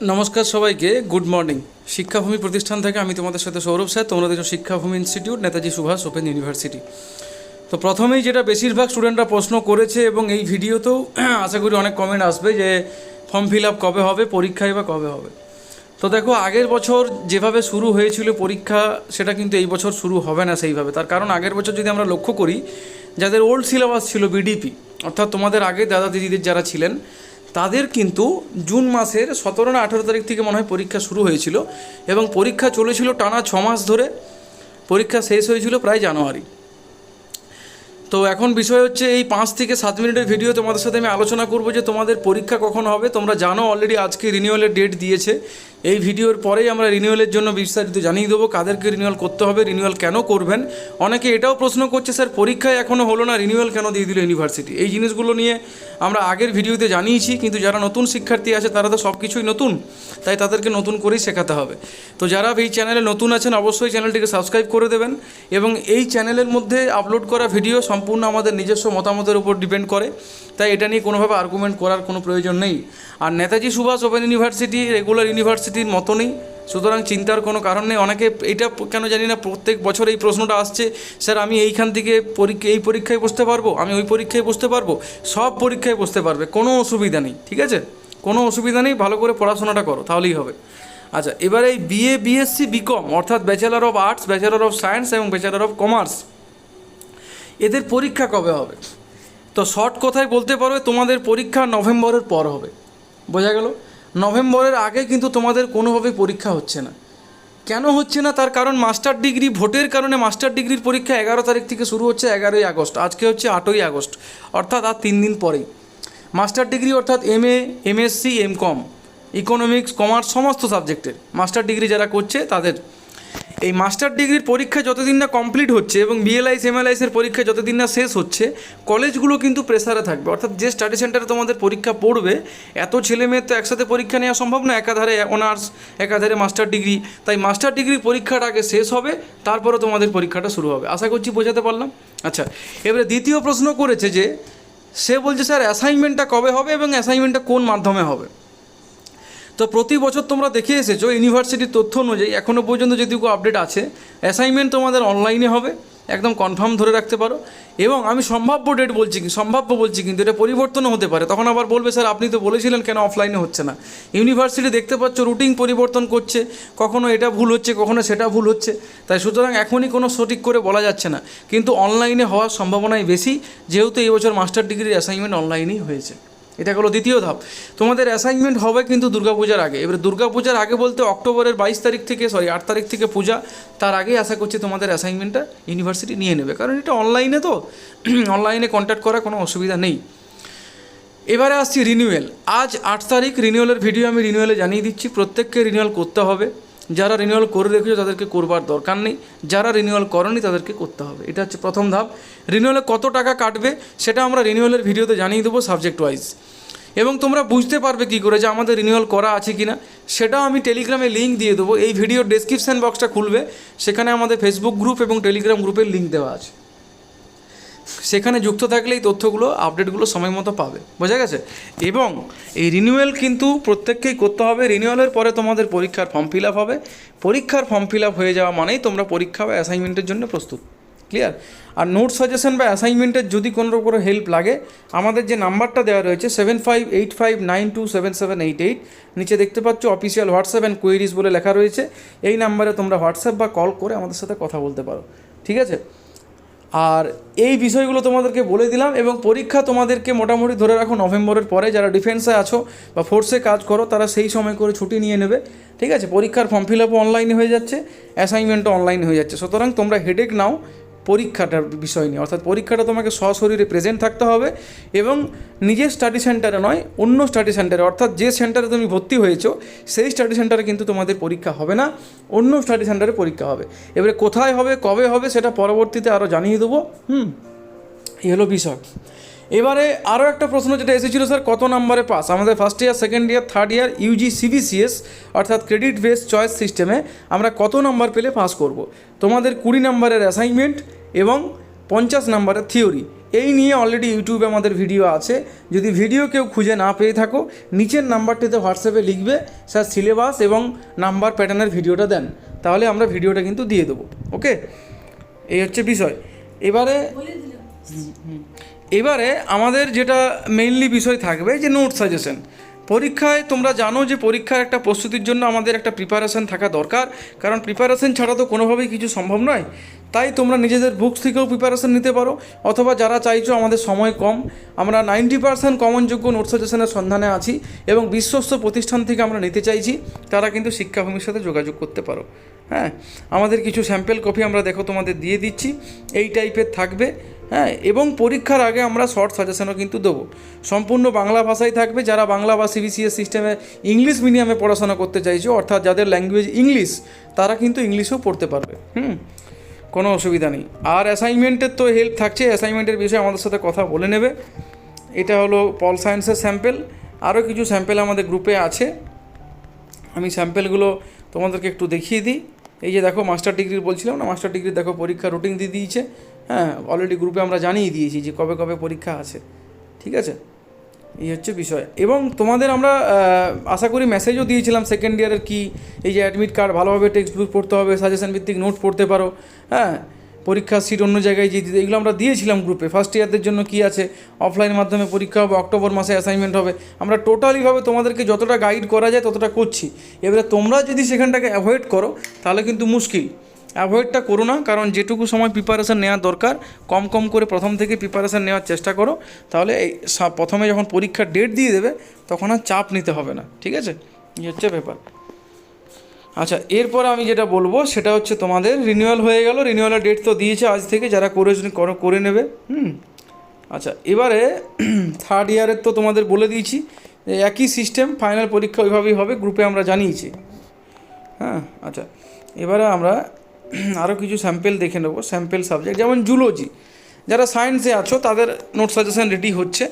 নমস্কার সবাইকে good morning শিক্ষাভূমি প্রতিষ্ঠান থেকে আমি তোমাদের সাথে সৌরভ স্যার, তোমরা দেখছ Shikshabhumi institute Netaji Subhas open university তো প্রথমেই যেটা বেশিরভাগ স্টুডেন্টরা প্রশ্ন করেছে এবং এই ভিডিওতেও আশা করি অনেক কমেন্ট আসবে যে ফর্ম ফিল আপ কবে হবে, পরীক্ষায় বা কবে হবে। তো দেখো, আগের বছর যেভাবে শুরু হয়েছিল পরীক্ষা, সেটা কিন্তু এই বছর শুরু হবে না সেইভাবে। তার কারণ আগের বছর যদি আমরা লক্ষ্য করি, যাদের ওল্ড সিলেবাস ছিল বিডিপি অর্থাৎ তোমাদের আগে দাদা দিদিদের যারা ছিলেন তাদের কিন্তু জুন মাসের সতেরো না আঠেরো তারিখ থেকে মনে হয় পরীক্ষা শুরু হয়েছিল এবং পরীক্ষা চলেছিল টানা ছ মাস ধরে। পরীক্ষা শেষ হয়েছিল প্রায় জানুয়ারি। তো এখন বিষয় হচ্ছে এই পাঁচ থেকে সাত মিনিটের ভিডিও তোমাদের সাথে আমি আলোচনা করব যে তোমাদের পরীক্ষা কখন হবে। তোমরা জানো অলরেডি আজকে রিনিউয়ালের ডেট দিয়েছে। এই ভিডিওর পরেই আমরা রিনিউয়ালের জন্য বিস্তারিত জানিয়ে দেবো কাদেরকে রিনিউয়াল করতে হবে রিনিউয়াল কেন করবেন? অনেকে এটাও প্রশ্ন করছে, স্যার, পরীক্ষায় এখনও হলো না রিনিউয়াল কেন দিয়ে দিল ইউনিভার্সিটি এই জিনিসগুলো নিয়ে আমরা আগের ভিডিওতে জানিয়েছি, কিন্তু যারা নতুন শিক্ষার্থী আছে, তারা তো সব কিছুই নতুন, তাই তাদেরকে নতুন করেই শেখাতে হবে। তো যারা এই চ্যানেলে নতুন আছেন, অবশ্যই চ্যানেলটিকে সাবস্ক্রাইব করে দেবেন এবং এই চ্যানেলের মধ্যে আপলোড করা ভিডিও সম্পূর্ণ আমাদের নিজস্ব মতামতের উপর ডিপেন্ড করে, তাই এটা নিয়ে কোনোভাবে আর্গুমেন্ট করার কোনো প্রয়োজন নেই। আর Netaji Subhas open university regular ইউনিভার্সিটির মতনই। সুতরাং চিন্তার কোনো কারণ নেই। অনেকে এটা কেন জানি না, প্রত্যেক বছর এই প্রশ্নটা আসছে, স্যার, আমি এইখান থেকে পরীক্ষা, এই পরীক্ষায় বসতে পারব? আমি ওই পরীক্ষায় বসতে পারব? সব পরীক্ষায় বসতে পারবে, কোনো অসুবিধা নেই, ঠিক আছে? কোনো অসুবিধা নেই, ভালো করে পড়াশোনাটা করো, তাহলেই হবে। আচ্ছা এবার এই বিএ বিএসসি বিকম অর্থাৎ bachelor of arts bachelor of science এবং ব্যাচেলার অফ কমার্স এদের পরীক্ষা কবে হবে? তো শর্ট কথায় বলতে পারবে তোমাদের পরীক্ষা নভেম্বরের পর হবে। বোঝা গেল? নভেম্বরের আগে কিন্তু তোমাদের কোনোভাবেই পরীক্ষা হচ্ছে না। কেন হচ্ছে না? তার কারণ মাস্টার ডিগ্রি, ভোটের কারণে মাস্টার ডিগ্রির পরীক্ষা এগারো তারিখ থেকে শুরু হচ্ছে এগারোই আগস্ট। আজকে হচ্ছে আটই আগস্ট, অর্থাৎ আর তিন দিন পরেই। মাস্টার ডিগ্রি অর্থাৎ M A MSc M com, economics, commerce, সমস্ত সাবজেক্টের মাস্টার ডিগ্রি যারা করছে, তাদের। এই মাস্টার ডিগ্রির পরীক্ষা যতদিন না কমপ্লিট হচ্ছে এবং বিএলআইস এমএলআইসের পরীক্ষা যতদিন না শেষ হচ্ছে, কলেজগুলো কিন্তু প্রেসারে থাকবে। অর্থাৎ যে স্টাডি সেন্টারে তোমাদের পরীক্ষা পড়বে, এত ছেলে মেয়ের তো একসাথে পরীক্ষা নেওয়া সম্ভব না, একাধারে অনার্স একাধারে মাস্টার ডিগ্রি তাই মাস্টার ডিগ্রির পরীক্ষাটা আগে শেষ হবে তারপরে তোমাদের পরীক্ষাটা শুরু হবে। আশা করছি বোঝাতে পারলাম? আচ্ছা এবারে দ্বিতীয় প্রশ্ন করেছে যে, সে বলছে, স্যার অ্যাসাইনমেন্টটা কবে হবে এবং অ্যাসাইনমেন্টটা কোন মাধ্যমে হবে? তো প্রতি বছর তোমরা দেখে এসেছ ইউনিভার্সিটির তথ্য অনুযায়ী এখনও পর্যন্ত যেটুকু আপডেট আছে অ্যাসাইনমেন্ট তোমাদের অনলাইনে হবে, একদম কনফার্ম ধরে রাখতে পারো। এবং আমি সম্ভাব্য ডেট বলছি কি, সম্ভাব্য বলছি কিন্তু এটা পরিবর্তনও হতে পারে। তখন আবার বলবে, স্যার, আপনি তো বলেছিলেন কেন অফলাইনে হচ্ছে না? ইউনিভার্সিটি দেখতে পাচ্ছ রুটিন পরিবর্তন করছে, কখনো এটা ভুল হচ্ছে, কখনো সেটা ভুল হচ্ছে। তাই সুতরাং এখনই কোনো সঠিক করে বলা যাচ্ছে না। কিন্তু অনলাইনে হওয়ার সম্ভাবনাই বেশি, যেহেতু এই বছর মাস্টার ডিগ্রির অ্যাসাইনমেন্ট অনলাইনেই হয়েছে। এটা হলো দ্বিতীয় ধাপ। তোমাদের অ্যাসাইনমেন্ট হবে কিন্তু দুর্গাপূজার আগে। এবার দুর্গাপূজার আগে বলতে অক্টোবরের বাইশ তারিখ থেকে সরি আট তারিখ থেকে পূজা। তার আগেই আশা করছি তোমাদের অ্যাসাইনমেন্টটা ইউনিভার্সিটি নিয়ে নেবে। কারণ এটা অনলাইনে তো অনলাইনে কন্ট্যাক্ট করা কোনো অসুবিধা নেই। এবারে আসছি রিনিউয়াল আজ আট তারিখ রিনিউয়ালের ভিডিও আমি রিনিউয়ালে জানিয়ে দিচ্ছি। প্রত্যেককে রিনিউয়াল করতে হবে। যারা রিনিউয়াল করে রেখেছো তাদেরকে করবার দরকার নেই। যারা রিনিউয়াল করেনি তাদেরকে করতে হবে। এটা হচ্ছে প্রথম ধাপ। রিনিউয়ালে কত টাকা কাটবে সেটা আমরা রিনিউয়ালের ভিডিওতে জানিয়ে দেবো সাবজেক্ট ওয়াইজ এবং তোমরা বুঝতে পারবে কি করে যে আমাদের রিনিউয়াল করা আছে কি না সেটাও আমি টেলিগ্রামে লিঙ্ক দিয়ে দেবো। এই ভিডিওর ডেসক্রিপশান বক্সটা খুলবে। সেখানে আমাদের ফেসবুক গ্রুপ এবং টেলিগ্রাম গ্রুপের লিঙ্ক দেওয়া আছে। সেখানে যুক্ত থাকলে এই তথ্যগুলো আপডেটগুলো সময় মতো পাবে। বোঝা গেছে? এবং এই রিনিউয়াল কিন্তু প্রত্যেককেই করতে হবে। রিনিউয়ালের পরে তোমাদের পরীক্ষার ফর্ম ফিল আপ হবে। পরীক্ষার ফর্ম ফিল আপ হয়ে যাওয়া মানেই তোমরা পরীক্ষা বা অ্যাসাইনমেন্টের জন্য প্রস্তুত। ক্লিয়ার আর নোট সাজেশন বা অ্যাসাইনমেন্টের যদি কোনো রকম হেল্প লাগে, আমাদের যে নাম্বারটা দেওয়া রয়েছে seven five eight five nine two seven seven eight eight নিচে দেখতে পাচ্ছ অফিসিয়াল হোয়াটসঅ্যাপ অ্যান্ড কোয়েরিজ বলে লেখা রয়েছে। এই নাম্বারে তোমরা হোয়াটসঅ্যাপ বা কল করে আমাদের সাথে কথা বলতে পারো। ঠিক আছে? আর এই বিষয়গুলো তোমাদেরকে বলে দিলাম এবং পরীক্ষা তোমাদেরকে মোটামুটি ধরে রাখো নভেম্বরের পরে যারা ডিফেন্সে আছো বা ফোর্সে কাজ করো, তারা সেই সময় করে ছুটি নিয়ে নেবে। ঠিক আছে? পরীক্ষার ফর্ম ফিল আপও অনলাইনে হয়ে যাচ্ছে অ্যাসাইনমেন্টও অনলাইনে হয়ে যাচ্ছে। সুতরাং তোমরা হেডেক নাও পরীক্ষাটার বিষয় নিয়ে। অর্থাৎ পরীক্ষাটা তোমাকে সশরীরে প্রেজেন্ট থাকতে হবে এবং নিজের স্টাডি সেন্টারে নয়, অন্য স্টাডি সেন্টারে অর্থাৎ যে সেন্টারে তুমি ভর্তি হয়েছো, সেই স্টাডি সেন্টারে কিন্তু তোমাদের পরীক্ষা হবে না, অন্য স্টাডি সেন্টারে পরীক্ষা হবে। এবারে কোথায় হবে, কবে হবে, সেটা পরবর্তীতে আরও জানিয়ে দেবো। হুম এই হলো বিষয়। এবারে আরও একটা প্রশ্ন যেটা এসেছিল স্যার কত নম্বরে পাস? আমাদের first year second year third year UG CBCS অর্থাৎ ক্রেডিট বেস চয়েস সিস্টেমে আমরা কত নম্বর পেলে পাস করব? তোমাদের কুড়ি নম্বরের অ্যাসাইনমেন্ট এবং পঞ্চাশ নম্বরের থিওরি এই নিয়ে অলরেডি ইউটিউবে আমাদের ভিডিও আছে। যদি ভিডিও কেউ খুঁজে না পেয়ে থাকো নিচের নাম্বারটিতে হোয়াটসঅ্যাপে লিখবে স্যার সিলেবাস এবং নাম্বার প্যাটার্নের ভিডিওটা দেন। তাহলে আমরা ভিডিওটা কিন্তু দিয়ে দেবো। ওকে এই হচ্ছে বিষয়। এবারে এবারে আমাদের যেটা মেইনলি বিষয় থাকবে যে নোট সাজেশন পরীক্ষায় তোমরা জানো যে পরীক্ষার একটা প্রস্তুতির জন্য আমাদের একটা প্রিপারেশন থাকা দরকার, কারণ প্রিপারেশন ছাড়া তো কোনোভাবেই কিছু সম্ভব নয়। তাই তোমরা নিজেদের বুকস থেকেও প্রিপারেশন নিতে পারো, অথবা যারা চাইছো আমাদের সময় কম, আমরা নাইনটি পার্সেন্ট কমনযোগ্য নোট সাজেশনের সন্ধানে আছি এবং বিশ্বস্ত প্রতিষ্ঠান থেকে আমরা নিতে চাইছি, তারা কিন্তু শিক্ষাভূমির সাথে যোগাযোগ করতে পারো। হ্যাঁ আমাদের কিছু স্যাম্পেল কপি আমরা দেখো তোমাদের দিয়ে দিচ্ছি, এই টাইপের থাকবে। হ্যাঁ এবং পরীক্ষার আগে আমরা শর্ট সাজেশনও কিন্তু দেবো। সম্পূর্ণ বাংলা ভাষাই থাকবে যারা বাংলা বা সিবিসিএস সিস্টেমে ইংলিশ মিডিয়ামে পড়াশোনা করতে চাইছো, অর্থাৎ যাদের ল্যাঙ্গুয়েজ ইংলিশ তারা কিন্তু ইংলিশেও পড়তে পারবে। হুম, কোনো অসুবিধা নেই। আর অ্যাসাইনমেন্টের তো হেল্প থাকছে অ্যাসাইনমেন্টের বিষয়ে আমাদের সাথে কথা বলে নেবে। এটা হলো পল সায়েন্সের স্যাম্পেল আরও কিছু স্যাম্পেল আমাদের গ্রুপে আছে। আমি স্যাম্পেলগুলো তোমাদেরকে একটু দেখিয়ে দিই। এই যে দেখো মাস্টার ডিগ্রির বলছিলাম না মাস্টার ডিগ্রি দেখো, পরীক্ষা রুটিন দিয়ে দিয়েছে। হ্যাঁ অলরেডি গ্রুপে আমরা জানিয়ে দিয়েছি যে কবে কবে পরীক্ষা আছে, ঠিক আছে? এই হচ্ছে বিষয়। এবং তোমাদের আমরা আশা করি মেসেজও দিয়েছিলাম সেকেন্ড ইয়ারের কি, এই যে অ্যাডমিট কার্ড ভালোভাবে টেক্সট বুক পড়তে হবে সাজেশন ভিত্তিক নোট পড়তে পারো হ্যাঁ? পরীক্ষার সিট অন্য জায়গায় যে দিতে এগুলো আমরা দিয়েছিলাম গ্রুপে ফার্স্ট ইয়ারদের জন্য কি আছে? অফলাইন মাধ্যমে পরীক্ষা হবে অক্টোবর মাসে অ্যাসাইনমেন্ট হবে। আমরা টোটালিভাবে তোমাদেরকে যতটা গাইড করা যায় ততটা করছি। এবারে তোমরা যদি সেখানটাকে অ্যাভয়েড করো, তাহলে কিন্তু মুশকিল। অ্যাভয়েডটা করো না, কারণ যেটুকু সময় প্রিপারেশান নেওয়া দরকার, কম কম করে প্রথম থেকে প্রিপারেশান নেওয়ার চেষ্টা করো, তাহলে এই প্রথমে যখন পরীক্ষার ডেট দিয়ে দেবে, তখন আর চাপ নিতে হবে না, ঠিক আছে? এই হচ্ছে ব্যাপার। আচ্ছা এরপর আমি যেটা বলব, সেটা হচ্ছে তোমাদের রিনিউয়াল হয়ে গেল রিনিউয়ালের ডেট তো দিয়েছে আজ থেকে, যারা করে করো- নেবে, হুম? আচ্ছা এবারে থার্ড ইয়ারের তো তোমাদের বলে দিয়েছি একই সিস্টেম ফাইনাল পরীক্ষা ওইভাবেই হবে গ্রুপে আমরা জানিয়েছি। হ্যাঁ আচ্ছা এবারে আমরা আরও কিছু স্যাম্পেল দেখে নেব স্যাম্পেল সাবজেক্ট যেমন জুলজি যারা সায়েন্সে আছো, তাদের নোট সাজেশন রেডি হচ্ছে।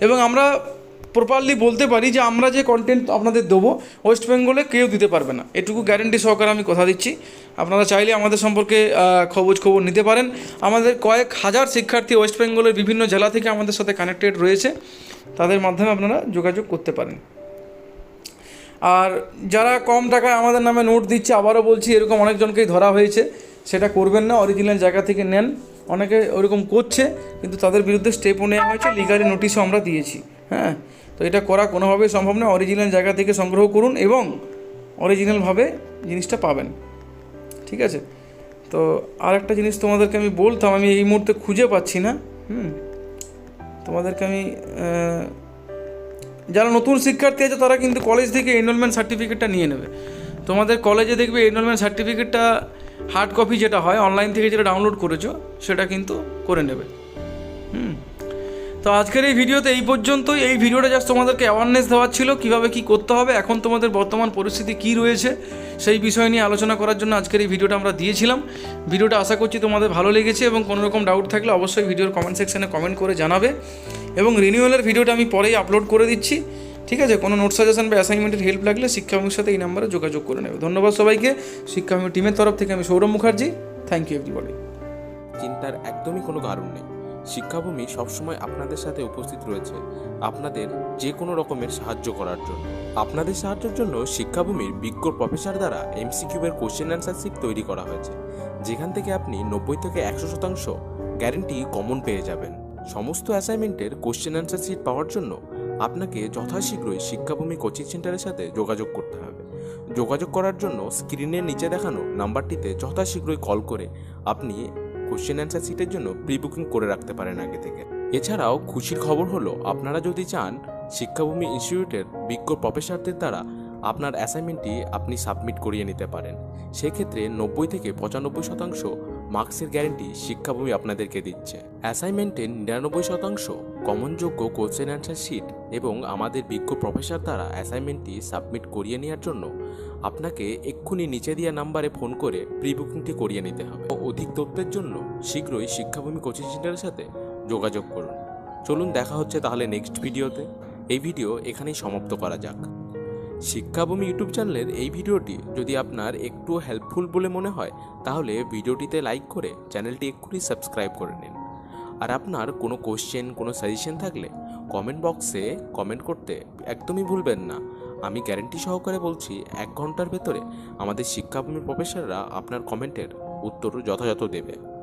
এবং আমরা প্রপারলি বলতে পারি যে আমরা যে কন্টেন্ট আপনাদের দেবো ওয়েস্ট বেঙ্গলে কেউ দিতে পারবে না। এটুকু গ্যারেন্টি সহকারে আমি কথা দিচ্ছি। আপনারা চাইলে আমাদের সম্পর্কে খোঁজ খবর নিতে পারেন। আমাদের কয়েক হাজার শিক্ষার্থী ওয়েস্ট বেঙ্গলের বিভিন্ন জেলা থেকে আমাদের সাথে কানেক্টেড রয়েছে। তাদের মাধ্যমে আপনারা যোগাযোগ করতে পারেন। আর যারা কম টাকায় আমাদের নামে নোট দিচ্ছে, আবারও বলছি এরকম অনেকজনকেই ধরা হয়েছে। সেটা করবেন না অরিজিনাল জায়গা থেকে নেন। অনেকে ওরকম করছে, কিন্তু তাদের বিরুদ্ধে স্টেপও নেওয়া হয়েছে লিগালি নোটিশও আমরা দিয়েছি। হ্যাঁ? তো এটা করা কোনোভাবেই সম্ভব না অরিজিনাল জায়গা থেকে সংগ্রহ করুন এবং অরিজিনালভাবে জিনিসটা পাবেন। ঠিক আছে? তো আর একটা জিনিস তোমাদেরকে আমি বলতাম, আমি এই মুহূর্তে খুঁজে পাচ্ছি না। হুম? তোমাদেরকে আমি যারা নতুন শিক্ষার্থী আছে, তারা কিন্তু কলেজ থেকে এনরোলমেন্ট সার্টিফিকেটটা নিয়ে নেবে। তোমাদের কলেজে দেখবে এনরোলমেন্ট সার্টিফিকেটটা হার্ড কপি যেটা হয় অনলাইন থেকে যেটা ডাউনলোড করেছ, সেটা কিন্তু করে নেবে। হুম? তো আজকের এই ভিডিওতে এই পর্যন্তই। এই ভিডিওটা জাস্ট তোমাদেরকে অ্যাওয়ারনেস দেওয়ার ছিল, কীভাবে কী করতে হবে, এখন তোমাদের বর্তমান পরিস্থিতি কী রয়েছে, সেই বিষয় নিয়ে আলোচনা করার জন্য আজকের এই ভিডিওটা আমরা দিয়েছিলাম। ভিডিওটা আশা করছি তোমাদের ভালো লেগেছে এবং কোনো রকম ডাউট থাকলে অবশ্যই ভিডিওর কমেন্ট সেকশানে কমেন্ট করে জানাবে। এবং রিনিউয়ালের ভিডিওটা আমি পরেই আপলোড করে দিচ্ছি। ঠিক আছে? কোনো নোট সাজেশন বা অ্যাসাইনমেন্টের হেল্প লাগলে শিক্ষাভূমির সাথে এই নাম্বারে যোগাযোগ করে নেবে। ধন্যবাদ সবাইকে। শিক্ষাভূমি টিমের তরফ থেকে আমি Sourav Mukherjee. Thank you everybody চিন্তার একদমই কোনো কারণ নেই। শিক্ষাভূমি সবসময় আপনাদের সাথে উপস্থিত রয়েছে আপনাদের যে কোনো রকমের সাহায্য করার জন্য। আপনাদের সাহায্যের জন্য শিক্ষাভূমির বিজ্ঞ প্রফেসর দ্বারা এমসিকিউবের কোশ্চেন অ্যান্সার শিট তৈরি করা হয়েছে। যেখান থেকে আপনি নব্বই থেকে একশো শতাংশ গ্যারেন্টি কমন পেয়ে যাবেন। সমস্ত অ্যাসাইনমেন্টের কোশ্চেন অ্যান্সার শিট পাওয়ার জন্য আপনাকে যথাশীঘ্রই শিক্ষাভূমি কোচিং সেন্টারের সাথে যোগাযোগ করতে হবে। যোগাযোগ করার জন্য স্ক্রিনের নিচে দেখানো নাম্বারটিতে যথাশীঘ্রই কল করে আপনি কোশ্চেন অ্যান্সার সিটের জন্য প্রি বুকিং করে রাখতে পারেন আগে থেকে। এছাড়াও খুশির খবর হলো, আপনারা যদি চান, শিক্ষাভূমি ইনস্টিটিউটের বিজ্ঞ প্রফেসরদের দ্বারা আপনার অ্যাসাইনমেন্টটি আপনি সাবমিট করিয়ে নিতে পারেন। সেক্ষেত্রে নব্বই থেকে পঁচানব্বই শতাংশ মার্কসের গ্যারেন্টি শিক্ষাভূমি আপনাদেরকে দিচ্ছে। অ্যাসাইনমেন্টের নিরানব্বই শতাংশ কমনযোগ্য কোশ্চেন অ্যান্সার শিট এবং আমাদের বিজ্ঞ প্রফেসর দ্বারা অ্যাসাইনমেন্টটি সাবমিট করিয়ে নেওয়ার জন্য আপনাকে এক্ষুনি নিচে দেওয়া নাম্বারে ফোন করে প্রি বুকিংটি করিয়ে নিতে হবে। অধিক তথ্যের জন্য শীঘ্রই শিক্ষাভূমি কোচিং সেন্টারের সাথে যোগাযোগ করুন। চলুন দেখা হচ্ছে তাহলে নেক্সট ভিডিওতে। এই ভিডিও এখানেই সমাপ্ত করা যাক। শিক্ষাভূমি ইউটিউব চ্যানেলের এই ভিডিওটি যদি আপনার একটু হেল্পফুল বলে মনে হয়, তাহলে ভিডিওটিতে লাইক করে চ্যানেলটি এক্ষুনি সাবস্ক্রাইব করে নিন। আর আপনার কোনো কোশ্চেন কোনো সাজেশন থাকলে কমেন্ট বক্সে কমেন্ট করতে একদমই ভুলবেন না। আমি গ্যারেন্টি সহকারে বলছি, এক ঘণ্টার ভেতরে আমাদের শিক্ষাভূমির প্রফেসররা আপনার কমেন্টের উত্তর যথাযথ দেবে।